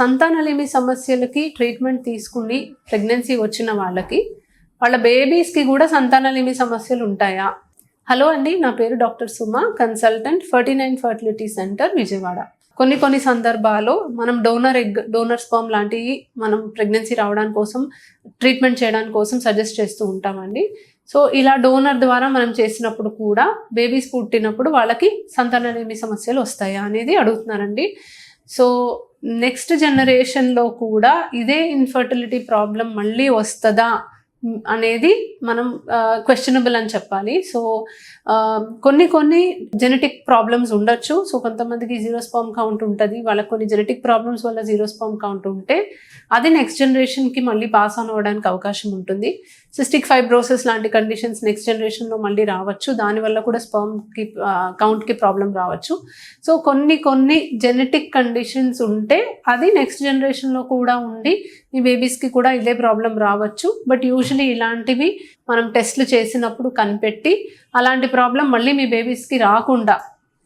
సంతానలేమి సమస్యలకి ట్రీట్మెంట్ తీసుకుని ప్రెగ్నెన్సీ వచ్చిన వాళ్ళకి వాళ్ళ బేబీస్కి కూడా సంతానలేమి సమస్యలు ఉంటాయా? హలో అండి నా పేరు doctor Suma consultant Ferty nine fertility centre Vijayawada. కొన్ని కొన్ని సందర్భాల్లో మనం డోనర్ ఎగ్ డోనర్ స్పర్మ్ లాంటివి మనం ప్రెగ్నెన్సీ రావడానికి కోసం ట్రీట్మెంట్ చేయడానికి కోసం సజెస్ట్ చేస్తూ ఉంటామండి. సో ఇలా డోనర్ ద్వారా మనం చేసినప్పుడు కూడా బేబీస్ పుట్టినప్పుడు వాళ్ళకి సంతానలేమి సమస్యలు వస్తాయా అనేది అడుగుతున్నారండి. సో నెక్స్ట్ జనరేషన్లో కూడా ఇదే ఇన్ఫర్టిలిటీ ప్రాబ్లం మళ్ళీ వస్తుందా? అనేది మనం క్వశ్చనబుల్ అని చెప్పాలి. సో కొన్ని కొన్ని జెనెటిక్ ప్రాబ్లమ్స్ ఉండొచ్చు. సో కొంతమందికి జీరో స్పామ్ కౌంట్ ఉంటుంది. వాళ్ళకి కొన్ని జెనెటిక్ ప్రాబ్లమ్స్ వల్ల జీరో స్పామ్ కౌంట్ ఉంటే అది నెక్స్ట్ జనరేషన్కి మళ్ళీ పాస్ ఆన్ అవ్వడానికి అవకాశం ఉంటుంది. సిస్టిక్ ఫైబ్రోసిస్ లాంటి కండిషన్స్ నెక్స్ట్ జనరేషన్లో మళ్ళీ రావచ్చు. దానివల్ల కూడా స్పర్మ్కి కౌంట్కి ప్రాబ్లం రావచ్చు. సో కొన్ని కొన్ని జెనెటిక్ కండిషన్స్ ఉంటే అది నెక్స్ట్ జనరేషన్లో కూడా ఉండి మీ బేబీస్కి కూడా ఇదే ప్రాబ్లం రావచ్చు. బట్ యూజువలీ ఇలాంటివి మనం టెస్ట్లు చేసినప్పుడు కనిపెట్టి అలాంటి ప్రాబ్లం మళ్ళీ మీ బేబీస్కి రాకుండా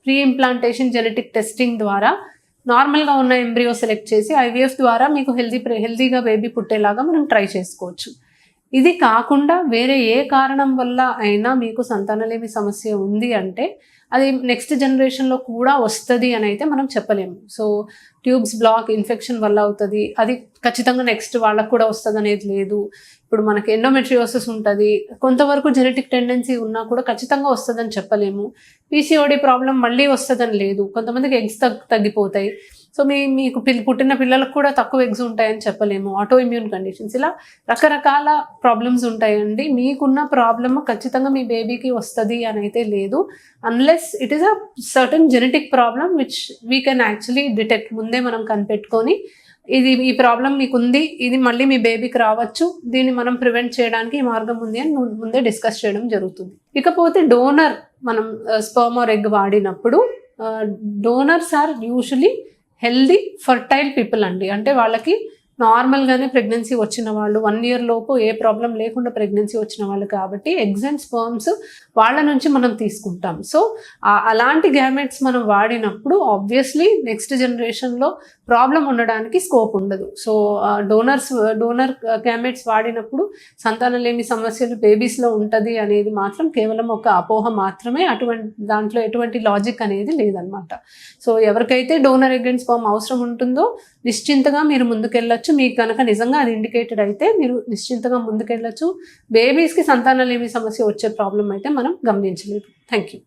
ప్రీ ఇంప్లాంటేషన్ జెనెటిక్ టెస్టింగ్ ద్వారా నార్మల్గా ఉన్న ఎంబ్రియో సెలెక్ట్ చేసి ఐవీఎఫ్ ద్వారా మీకు హెల్దీ హెల్దీగా బేబీ పుట్టేలాగా మనం ట్రై చేసుకోవచ్చు. ఇది కాకుండా వేరే ఏ కారణం వల్ల అయినా మీకు సంతానలేమి సమస్య ఉంది అంటే అది నెక్స్ట్ జనరేషన్లో కూడా వస్తుంది అని అయితే మనం చెప్పలేము. సో ట్యూబ్స్ బ్లాక్ ఇన్ఫెక్షన్ వల్ల అవుతుంది. అది ఖచ్చితంగా నెక్స్ట్ వాళ్ళకు కూడా వస్తుంది అనేది లేదు. ఇప్పుడు మనకి ఎండోమెట్రియోసిస్ ఉంటుంది. కొంతవరకు జెనెటిక్ టెండెన్సీ ఉన్నా కూడా ఖచ్చితంగా వస్తుందని చెప్పలేము. పీసీఓడి ప్రాబ్లం మళ్ళీ వస్తుందని లేదు. కొంతమందికి ఎగ్స్ తగ్ తగ్గిపోతాయి. సో మీ మీకు పిల్ పుట్టిన పిల్లలకు కూడా తక్కువ ఎగ్స్ ఉంటాయని చెప్పలేము. ఆటో ఇమ్యూన్ కండిషన్స్ ఇలా రకరకాల ప్రాబ్లమ్స్ ఉంటాయండి. మీకున్న ప్రాబ్లమ్ ఖచ్చితంగా మీ బేబీకి వస్తుంది అని అయితే లేదు. Unless it is a certain genetic problem which we can actually detect ముందే మనం కనిపెట్టుకొని ఇది ఈ ప్రాబ్లం మీకు ఉంది ఇది మళ్ళీ మీ బేబీకి రావచ్చు దీన్ని మనం ప్రివెంట్ చేయడానికి ఈ మార్గం ఉంది అని ముందే డిస్కస్ చేయడం జరుగుతుంది. ఇకపోతే డోనర్ మనం స్పర్మ్ ఆర్ ఎగ్ వాడినప్పుడు donors are usually healthy fertile people అండి. అంటే వాళ్ళకి నార్మల్గానే ప్రెగ్నెన్సీ వచ్చిన వాళ్ళు వన్ ఇయర్ లోపు ఏ ప్రాబ్లం లేకుండా ప్రెగ్నెన్సీ వచ్చిన వాళ్ళు కాబట్టి ఎగ్స్ అండ్ స్పర్మ్స్ వాళ్ళ నుంచి మనం తీసుకుంటాం. సో అలాంటి గ్యామెట్స్ మనం వాడినప్పుడు ఆబ్వియస్లీ నెక్స్ట్ జనరేషన్లో ప్రాబ్లం ఉండడానికి స్కోప్ ఉండదు. సో డోనర్స్ డోనర్ గ్యామెట్స్ వాడినప్పుడు సంతానలేమి సమస్యలు బేబీస్లో ఉంటుంది అనేది మాత్రం కేవలం ఒక అపోహ మాత్రమే. అటువంటి దాంట్లో ఎటువంటి లాజిక్ అనేది లేదనమాట సో ఎవరికైతే డోనర్ ఎగ్ అండ్ స్పర్మ్ అవసరం ఉంటుందో నిశ్చింతగా మీరు ముందుకెళ్ళచ్చు. మీకు కనుక నిజంగా అది ఇండికేటెడ్ అయితే మీరు నిశ్చింతగా ముందుకెళ్ళొచ్చు. బేబీస్కి సంతానలేమి సమస్య వచ్చే ప్రాబ్లం అయితే మనం గమనించలేదు. Thank you